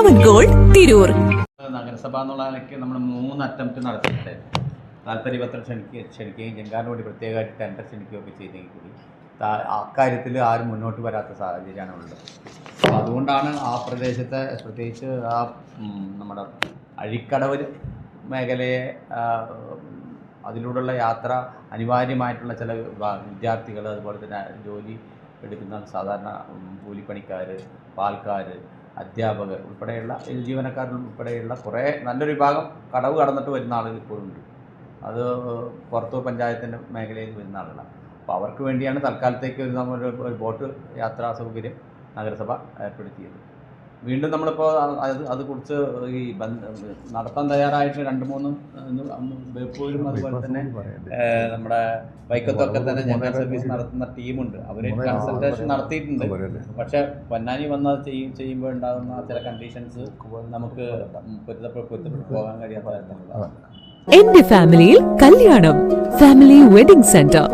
പവൻ gold Tirur നഗരസഭ എന്നുള്ള നിലയ്ക്ക് നമ്മൾ മൂന്ന് അറ്റംപ്റ്റ് നടത്തിയിട്ട് താല്പര്യപത്രം ക്ഷണിക്കുക ക്ഷണിക്കുകയും ജങ്കാറിന് വേണ്ടി പ്രത്യേകമായിട്ട് ടെൻഡർ ക്ഷണിക്കുകയൊക്കെ ചെയ്തെങ്കിൽ കൂടി. അക്കാര്യത്തിൽ ആരും മുന്നോട്ട് വരാത്ത സാഹചര്യമാണ് ഉള്ളത്. അപ്പോൾ അതുകൊണ്ടാണ് ആ പ്രദേശത്തെ പ്രത്യേകിച്ച് ആ നമ്മുടെ അഴിക്കടവ് മേഖലയെ അതിലൂടെയുള്ള യാത്ര അനിവാര്യമായിട്ടുള്ള ചില വിദ്യാർത്ഥികൾ അതുപോലെ തന്നെ ജോലി എടുക്കുന്ന സാധാരണ കൂലിപ്പണിക്കാർ പാൽക്കാർ അധ്യാപകർ ഉൾപ്പെടെയുള്ള ജീവനക്കാരിൽ ഉൾപ്പെടെയുള്ള കുറേ നല്ലൊരു വിഭാഗം കടവ് കടന്നിട്ട് വരുന്ന ആളുകൾ ഇപ്പോഴും ഉണ്ട്. അത് പുറത്തൂർ പഞ്ചായത്തിന്റെ മേഖലയിൽ വരുന്ന ആളുകളാണ്. അപ്പോൾ അവർക്ക് വേണ്ടിയാണ് തൽക്കാലത്തേക്ക് ഒരു നമ്മൾ ഒരു ബോട്ട് യാത്രാ സൗകര്യം നഗരസഭ ഏർപ്പെടുത്തിയത്. വീണ്ടും നമ്മളിപ്പോൾ അത് അത് കുറിച്ച് ഈ ബന്ധ നടത്താൻ തയ്യാറായിട്ട് രണ്ട് മൂന്ന് ബേപ്പൂരും അതുപോലെ തന്നെ നമ്മുടെ വൈക്കത്തൊക്കെ തന്നെ ജനറൽ സർവീസ് നടത്തുന്ന ടീമുണ്ട്. അവർ കൺസൾട്ടേഷൻ നടത്തിയിട്ടുണ്ട്. പക്ഷെ പൊന്നാനി വന്ന് ചെയ്യും ചെയ്യുമ്പോൾ ഉണ്ടാകുന്ന ചില കണ്ടീഷൻസ് നമുക്ക് പൊരുത്തപ്പെട്ട് പൊരുത്തപ്പെട്ട് പോകാൻ കഴിയാത്ത എന്റെ ഫാമിലിയിൽ കല്യാണം. Family wedding centre.